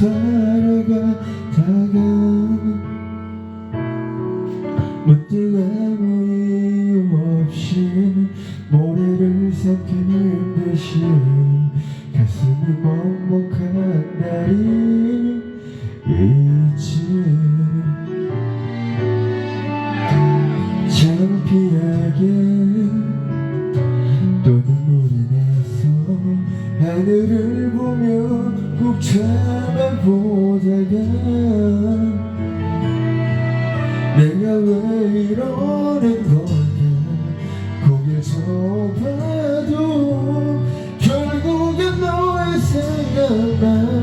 살아가 다가 문득 아무 이유 없이 모래를 삼키는 듯이 가슴이 먹먹한 날이 있지. 창피하게 또 눈물이 나서 하늘을 보며 꼭 참아보다가 내가 왜 이러는 걸까? 고개 접어도 결국엔 너의 생각만